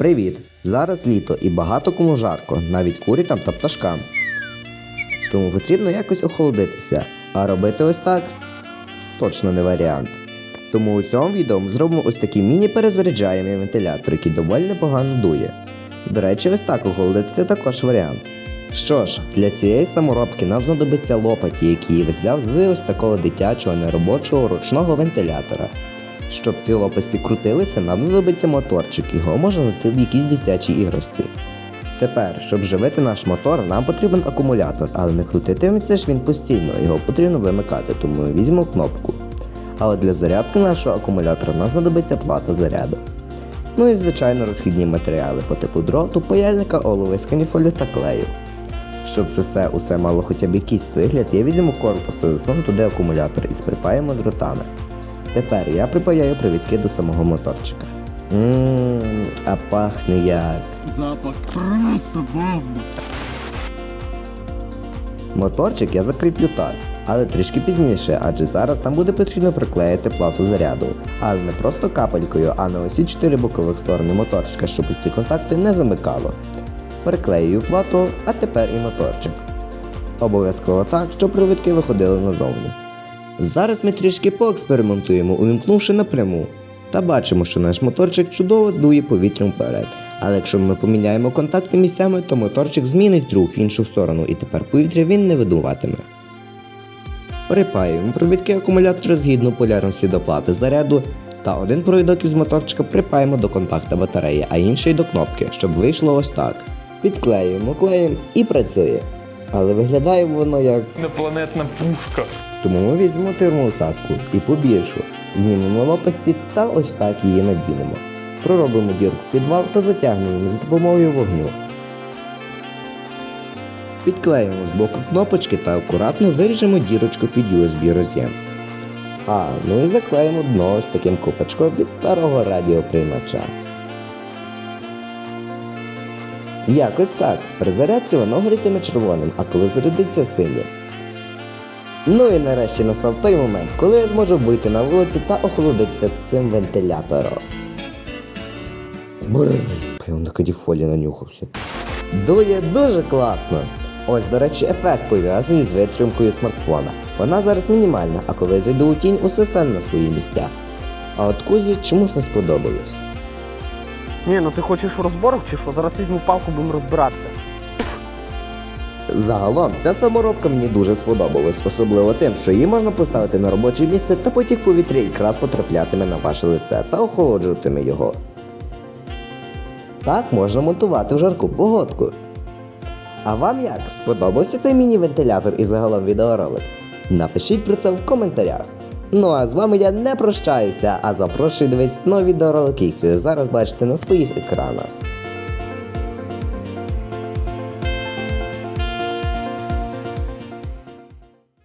Привіт! Зараз літо і багато кому жарко, навіть курятам та пташкам. Тому потрібно якось охолодитися, а робити ось так точно не варіант. Тому у цьому відео ми зробимо ось такий міні-перезаряджаємий вентилятор, який доволі непогано дує. До речі, ось так охолодитися також варіант. Що ж, для цієї саморобки нам знадобиться лопаті, які я взяв з ось такого дитячого неробочого ручного вентилятора. Щоб ці лопасті крутилися, нам знадобиться моторчик, його можна знайти в якійсь дитячій іграшці. Тепер, щоб живити наш мотор, нам потрібен акумулятор, але не крутитиметься ж він постійно, його потрібно вимикати, тому ми візьмемо кнопку. Але для зарядки нашого акумулятора нам знадобиться плата заряду. Ну і звичайно розхідні матеріали по типу дроту, паяльника, олови, сканіфолю та клею. Щоб це все усе мало хоча б якийсь вигляд, я візьму корпус та засуну туди акумулятор і сприпаємо дротами. Тепер я припаяю привідки до самого моторчика. Ммм, а пахне як. Запах просто бомба. Моторчик я закріплю так, але трішки пізніше, адже зараз нам буде потрібно приклеїти плату заряду. Але не просто капелькою, а на усі чотири бокових сторони моторчика, щоб ці контакти не замикало. Приклеюю плату, а тепер і моторчик. Обов'язково так, щоб провідки виходили назовні. Зараз ми трішки поекспериментуємо, увімкнувши напряму. Та бачимо, що наш моторчик чудово дує повітрям вперед. Але якщо ми поміняємо контакти місцями, то моторчик змінить рух в іншу сторону і тепер повітря він не видуватиме. Припаюємо провідки акумулятора згідно полярності до плати заряду, та один провідок із моторчика припаємо до контакта батареї, а інший до кнопки, щоб вийшло ось так. Підклеюємо клеєм і працює. Але виглядає воно як Інопланетна пушка. Тому ми візьмемо термоусадку і побільшу, знімемо лопасті та ось так її надінемо. Проробимо дірку підвал та затягнемо за допомогою вогню. Підклеїмо з боку кнопочки та акуратно виріжемо дірочку під USB роз'єм. А, ну і заклеїмо дно з таким копачком від старого радіоприймача. Якось так. При зарядці воно горітиме червоним, а коли зарядиться синім. Ну і нарешті настав той момент, коли я зможу вийти на вулицю та охолодитися цим вентилятором. Бррр, я на кадіфолі нанюхався. Дує дуже класно. Ось, до речі, ефект пов'язаний з витримкою смартфона. Вона зараз мінімальна, а коли зайду у тінь, усе стане на свої місця. А от Кузі чомусь не сподобалось. Ні, ну ти хочеш розборок чи що? Зараз візьму палку, будемо розбиратися. Загалом, ця саморобка мені дуже сподобалась, особливо тим, що її можна поставити на робоче місце та потік повітря якраз потраплятиме на ваше лице та охолоджуватиме його. Так можна монтувати в жарку погодку. А вам як? Сподобався цей міні-вентилятор і загалом відеоролик? Напишіть про це в коментарях. Ну а з вами я не прощаюся, а запрошую дивитися нові відеоролики, які ви зараз бачите на своїх екранах.